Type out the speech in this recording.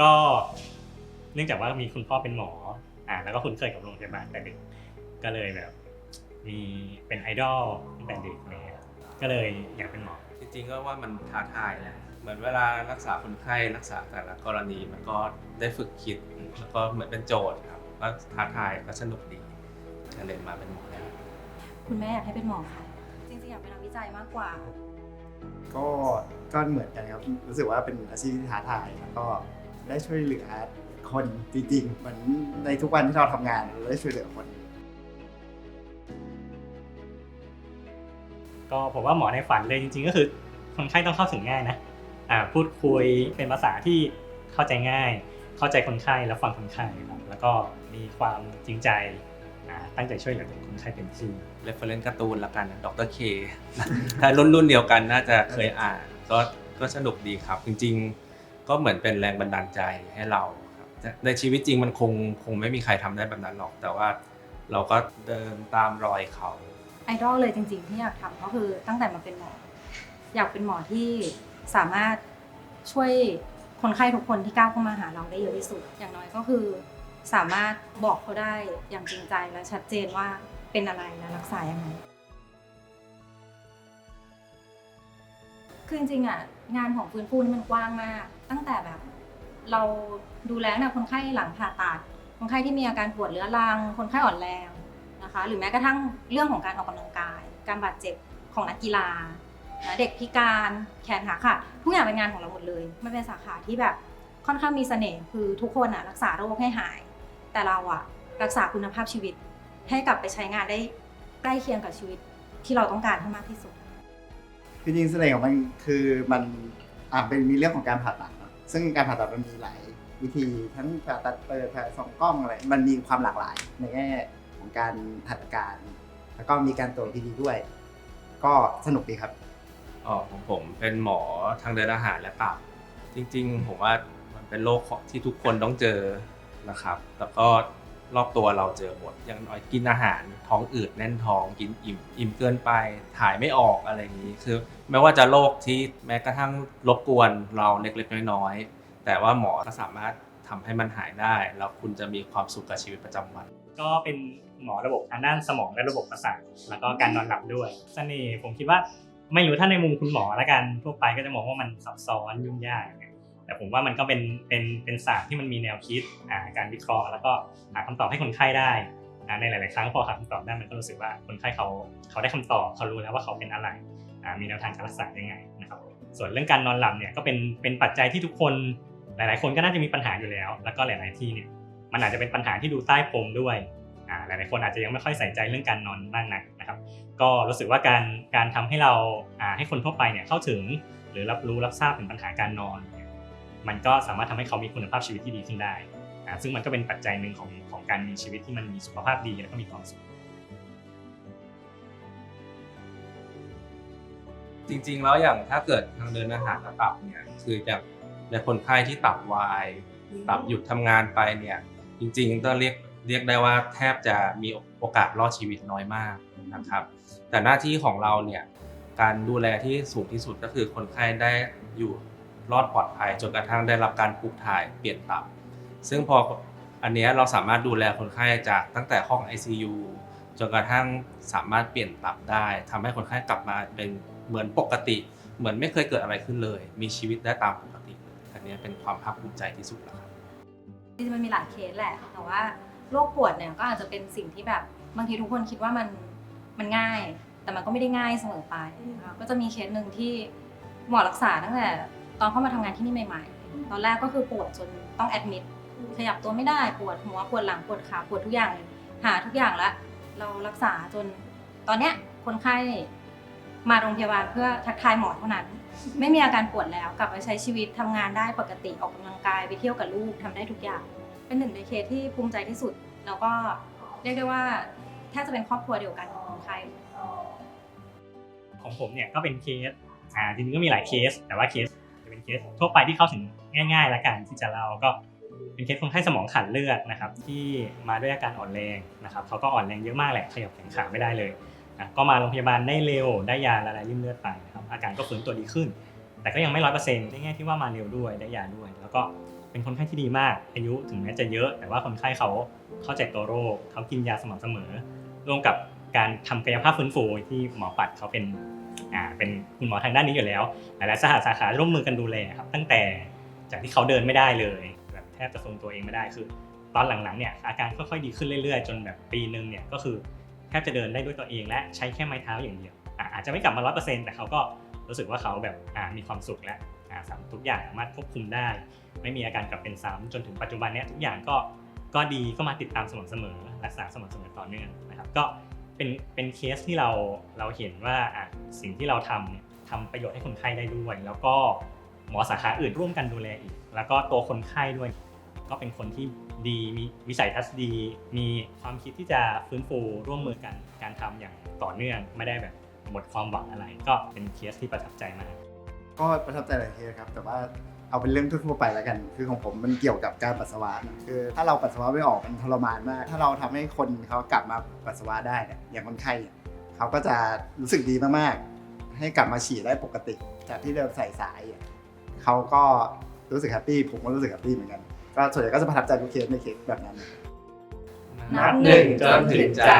ก็เนื่องจากว่ามีคุณพ่อเป็นหมออ่าแล้วก็คุ้นเคยกับโรงพยาบาลแต่เด็กก็เลยแบบ มีเป็นไอดอลตั้งแต่เด็กอะไรเลยก็เลยอยากเป็นหมอ จริงๆก็ว่ามันท้าทายแหละเหมือนเวลารักษาคนไข้รักษาแต่ละกรณีมันก็ได้ฝึกคิดแล้วก็เหมือนเป็นโจทย์ครับก็ท้าทายก็สนุกดีก็เลยมาเป็นหมอแล้วคุณแม่อยากให้เป็นหมอค่ะ จริงๆอยากเป็นนักวิจัยมากกว่า ก็ก็เหมือนกันครับ รู้สึกว่าเป็นอาชีพที่ท้าทายแล้วก็ ได้ช่วยเหลือคนจริงๆเหมือนในทุกวันที่เราทำงานเราได้ช่วยเหลือคน ก็ผมว่าหมอในฝันเลยจริงๆ ก็คือคนไข้ต้องเข้าถึงง่ายนะอ่าพูดคุยเป็นภาษาที่เข้าใจง่าย เข้าใจคนไข้แล้วฟังคนไข้ครับแล้วก็มีความจริงใจอ่าตั้งใจช่วยเหลือคนไข้เต็มที่ เรฟเฟรนซ์การ์ตูนละกันดรเค ถ้ารุ่นรุ่นเดียวกันน่าจะเคยอ่านก็ก็สนุกดีครับ จริง ๆ ก็เหมือนเป็นแรงบันดาลใจให้เราครับในชีวิตจริงมันคงคงไม่มีใครทำได้แบบนั้นหรอก แต่ว่าเราก็เดินตามรอยเขาไอดอลเลยจริง ๆ ที่อยากทำก็คือตั้งแต่มาเป็นหมอ อยากเป็นหมอที่สามารถช่วยคนไข้ทุกคนที่ก้าวเข้ามาหาเราได้เยอะที่สุด อย่างน้อยก็คือสามารถบอกเขาได้อย่างจริงใจและชัดเจนว่าเป็นอะไรและรักษายังไงคือจริงๆอะงานของฟื้นฟูนี่มันกว้างมาก ตั้งแต่แบบ เราดูแลนะคนไข้หลังผ่าตัดคนไข้ที่มีอาการปวดเรื้อรัง คนไข้อ่อนแรงนะคะ หรือแม้กระทั่งเรื่องของการออกกำลังกาย การบาดเจ็บของนักกีฬาเด็กพิการแขนขาขาดทุกอย่างเป็นงานของเราหมดเลยมันเป็นสาขาที่แบบค่อนข้างมีเสน่ห์คือทุกคนอะรักษาโรคให้หาย แต่เราอะรักษาคุณภาพชีวิต ให้กลับไปใช้งานได้ใกล้เคียงกับชีวิตที่เราต้องการให้มากที่สุดคือจริงๆเสน่ห์ของมันคือมันอ่าเป็นมีเรื่องของการผ่าตัด ซึ่งการผ่าตัดมันมีหลายวิธีทั้งผ่าตัดเปิดผ่าสองกล้องอะไรมันมีความหลากหลายในแง่ของการหัตถการ แล้วก็มีการตรวจพีดีด้วย ก็สนุกดีครับอ๋อของผมเป็นหมอทางเดินอาหารและตับจริง ๆ ผมว่ามันเป็นโรคที่ทุกคนต้องเจอนะครับแต่ก็ รอบตัวเราเจอหมด อย่างน้อยกินอาหารท้องอืดแน่นท้องกินอิ่มอิ่มเกินไปถ่ายไม่ออกอะไรอย่างนี้คือไม่ว่าจะโรคที่แม้กระทั่งรบกวนเราเล็กๆน้อยๆแต่ว่าหมอก็สามารถทำให้มันหายได้ แล้วคุณจะมีความสุขกับชีวิตประจำวัน ก็เป็นหมอระบบทางด้านสมองและระบบประสาทแล้วก็การนอนหลับด้วยเสน่ห์ผมคิดว่าไม่รู้ถ้าในมุมคุณหมอละกันทั่วไปก็จะมองว่ามันซับซ้อนยุ่งยาก แต่ผมว่ามันก็เป็นเป็นเป็นศาสตร์ที่มันมีแนวคิดการวิเคราะห์ แล้วก็หาคำตอบให้คนไข้ได้ในหลาย ๆ ครั้งพอหาคำตอบได้มันก็รู้สึกว่าคนไข้เขาเขาได้คำตอบเขารู้แล้วว่าเขาเป็นอะไรมีแนวทางการรักษายังไงนะครับส่วนเรื่องการนอนหลับเนี่ยก็เป็นเป็นปัจจัยที่ทุกคนหลาย ๆ คนก็น่าจะมีปัญหาอยู่แล้ว แล้วก็หลาย ๆ ที่เนี่ยมันอาจจะเป็นปัญหาที่ดูใต้พรมด้วยหลาย ๆ คนอาจจะยังไม่ค่อยใส่ใจเรื่องการนอนมากนักนะครับ ก็รู้สึกว่าการการทำให้เราให้คนทั่วไปเนี่ยเข้าถึง หรือรับรู้รับทราบถึงปัญหาการนอน มันก็สามารถทำให้เขามีคุณภาพชีวิตที่ดีขึ้นได้อ่าซึ่งมันก็เป็นปัจจัยหนึ่งของของการมีชีวิตที่มันมีสุขภาพดีแล้วก็มีความสุขจริงๆ แล้วอย่างถ้าเกิดทางเดินอาหารและตับเนี่ยคือจากในคนไข้ที่ตับวายตับหยุดทำงานไปเนี่ยจริงๆก็เรียกเรียกได้ว่าแทบจะมีโอกาสรอดชีวิตน้อยมากนะครับ แต่หน้าที่ของเราเนี่ยการดูแลที่สูงที่สุดก็คือคนไข้ได้อยู่ รอดปลอดภัยจนกระทั่งได้รับการปลูกถ่ายเปลี่ยนตับ ซึ่งพออันนี้เราสามารถดูแลคนไข้จากตั้งแต่ห้อง ICU จนกระทั่งสามารถเปลี่ยนตับได้ทำให้คนไข้กลับมาเป็นเหมือนปกติ เหมือนไม่เคยเกิดอะไรขึ้นเลย มีชีวิตได้ตามปกติอันนี้เป็นความภาคภูมิใจที่สุดแล้วครับจริงๆมันมีหลายเคสแหละ แต่ว่าโรคปวดเนี่ยก็อาจจะเป็นสิ่งที่แบบบางทีทุกคนคิดว่ามันมันง่าย แต่มันก็ไม่ได้ง่ายเสมอไป ก็จะมีเคสหนึ่งที่หมอรักษาตั้งแต่ ตอนเข้ามาทำงานที่นี่ใหม่ๆ ตอนแรกก็คือปวดจนต้องแอดมิดขยับตัวไม่ได้ปวดหัวปวดหลังปวดขาปวดทุกอย่างเลยหาทุกอย่างแล้วเรารักษาจนตอนเนี้ยคนไข้มาโรงพยาบาลเพื่อทักทายหมอเท่านั้น ไม่มีอาการปวดแล้วกลับไปใช้ชีวิตทำงานได้ปกติออกกำลังกายไปเที่ยวกับลูกทำได้ทุกอย่าง เป็นหนึ่งในเคสที่ภูมิใจที่สุด แล้วก็เรียกได้ว่าแทบจะเป็นครอบครัวเดียวกันของคนไข้ ของผมเนี่ยก็เป็นเคส อ่าจริงๆก็มีหลายเคส แต่ว่าเคส เป็นเคสทั่วไปที่เข้าถึงง่ายๆแล้วกันที่จะเล่าก็เป็นเคสคนไข้สมองขาดเลือดนะครับที่มาด้วยอาการอ่อนแรงนะครับเขาก็อ่อนแรงเยอะมากแหละขยับแขนขาไม่ได้เลยนะก็มาโรงพยาบาลได้เร็วได้ยาละลายริ่มเลือดไปนะครับอาการก็ฟื้นตัวดีขึ้น แต่ก็ยังไม่ร้อยเปอร์เซ็นต์ในแง่ที่ว่ามาเร็วด้วยได้ยาด้วย แล้วก็เป็นคนไข้ที่ดีมากอายุถึงแม้จะเยอะ แต่ว่าคนไข้เขาเข้าใจตัวโรคเขากินยาสม่ำเสมอร่วมกับการทำกายภาพฟื้นฟูที่หมอปัดเขาเป็น อ่าเป็นคุณหมอทางด้านนี้อยู่แล้วหลายๆสาขาสาขาร่วมมือกันดูแลครับ ตั้งแต่จากที่เขาเดินไม่ได้เลยแบบแทบจะทรงตัวเองไม่ได้คือ ตอนหลังๆเนี่ยอาการค่อยๆดีขึ้นเรื่อยๆ จนแบบปีหนึ่งเนี่ยก็คือแทบจะเดินได้ด้วยตัวเองและใช้แค่ไม้เท้าอย่างเดียวอาจจะไม่กลับมาร้อยเปอร์เซ็นต์แต่เขาก็รู้สึกว่าเขาแบบมีความสุขแล้วสามทุกอย่างสามารถควบคุมได้ ไม่มีอาการกลับเป็นซ้ำจนถึงปัจจุบันเนี้ยทุกอย่างก็ก็ดีก็มาติดตามสม่ำเสมอรักษาสม่ำเสมอต่อเนื่องนะครับก็ เป็นเป็นเคสที่เราเราเห็นว่าอะสิ่งที่เราทำเนี่ยทำประโยชน์ให้คนไข้ได้ด้วย แล้วก็หมอสาขาอื่นร่วมกันดูแลอีก แล้วก็ตัวคนไข้ด้วย ก็เป็นคนที่ดีมีวิสัยทัศน์ดี มีความคิดที่จะฟื้นฟูร่วมมือกันการทำอย่างต่อเนื่องไม่ได้แบบหมดความหวังอะไร ก็เป็นเคสที่ประทับใจมากก็ประทับใจหลายเคสครับ แต่ว่า เอาเป็นเรื่องทั่วไปแล้วกัน คือของผมมันเกี่ยวกับการปัสสาวะนะคือถ้าเราปัสสาวะไม่ออกมันทรมานมาก ถ้าเราทำให้คนเขากลับมาปัสสาวะได้เนี่ยอย่างคนไข้เนี่ยเขาก็จะรู้สึกดีมากๆ ให้กลับมาฉี่ได้ปกติ จากที่เดิมใส่สายอะเขาก็รู้สึกแฮปปี้ผมก็รู้สึกแฮปปี้เหมือนกัน ก็ส่วนใหญ่ก็จะประทับใจทุกเคสในเคสแบบนั้น นับหนึ่งจนถึงใจ